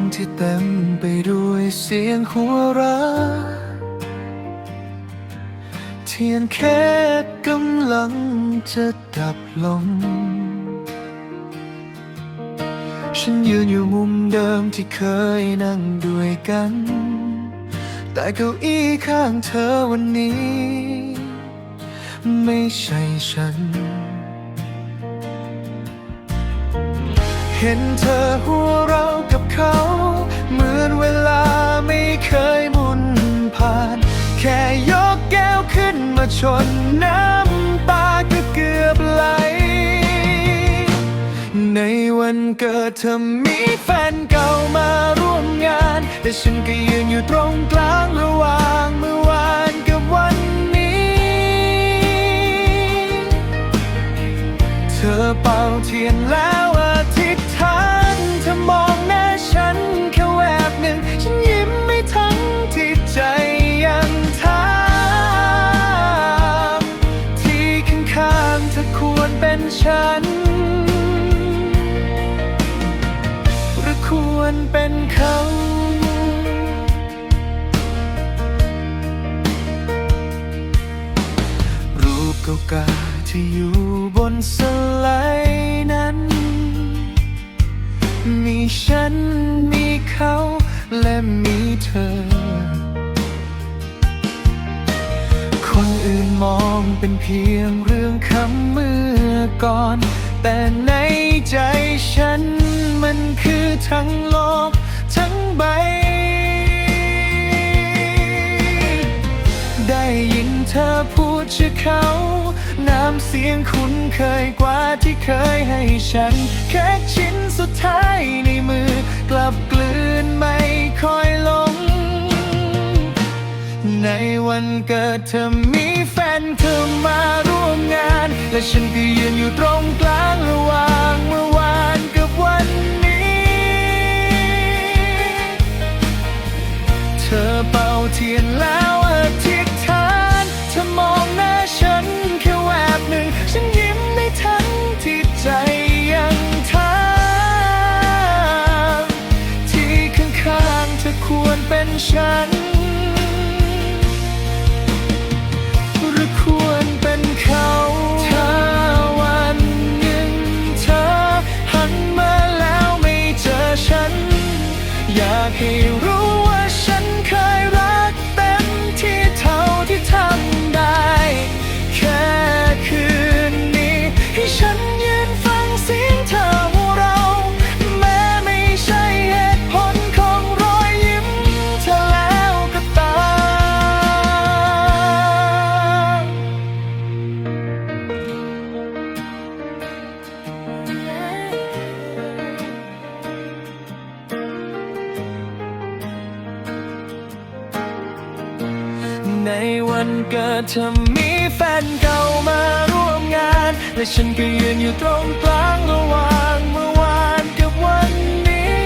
งที่เต็มไปด้วยเสียงหัวเราะเทียนแค่กำลังจะดับลง ฉันยืนอยู่มุมเดิมที่เคยนั่งด้วยกัน แต่เก้าอี้ข้างเธอวันนี้ ไม่ใช่ฉัน เห็นเธอหัวเราะกับเขา เหมือนเวลาไม่เคยมุนผ่าน แค่ยกแก้วขึ้นมาชนน้ำตาก็เกือบไหล ในวันเกิดเธอมีแฟนเก่ามาร่วมงาน แต่ฉันก็ยืนอยู่ตรงกลางระหว่าง เป็นฉัน หรือควรเป็นเขารูปเก่าๆที่อยู่บนสไลด์นั้น มีฉันมีเขาและมีเธอ มองเป็นเพียงเรื่องคำเมื่อก่อน แต่ในใจฉันมันคือทั้งโลกทั้งใบ ได้ยินเธอพูดชื่อเขา น้ำเสียงคุ้นเคยกว่าที่เคยให้ฉัน แค่ชิ้นสุดท้ายในมือ กลับกลืนไม่ค่อยลง ในวันเกิดเธอ และฉันก็ยืนอยู่ตรงกลางระหว่างเมื่อวานกับวันนี้ เธอเป่าเทียนแล้วอธิษฐานเธอมองหน้าฉันแค่แวบหนึ่ง ฉันยิ้มได้ทั้งที่ใจยังถามที่ข้างๆเธอควรเป็นฉัน อ วันเกิดเธอมีแฟนเก่ามาร่วมงาน และฉันก็ยืนอยู่ตรงกลางระหว่างเมื่อวานกับวันนี้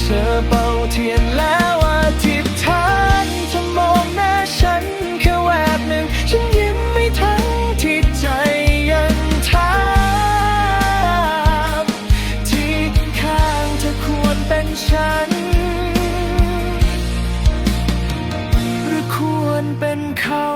เธอเป่าเทียนแล้วอธิษฐานเธอมองหน้าฉันแค่แวบหนึ่ง ฉันยิ้มไม่ทั้งที่ใจยังถามที่ข้างเธอควรเป็นฉัน วนเป็นเขา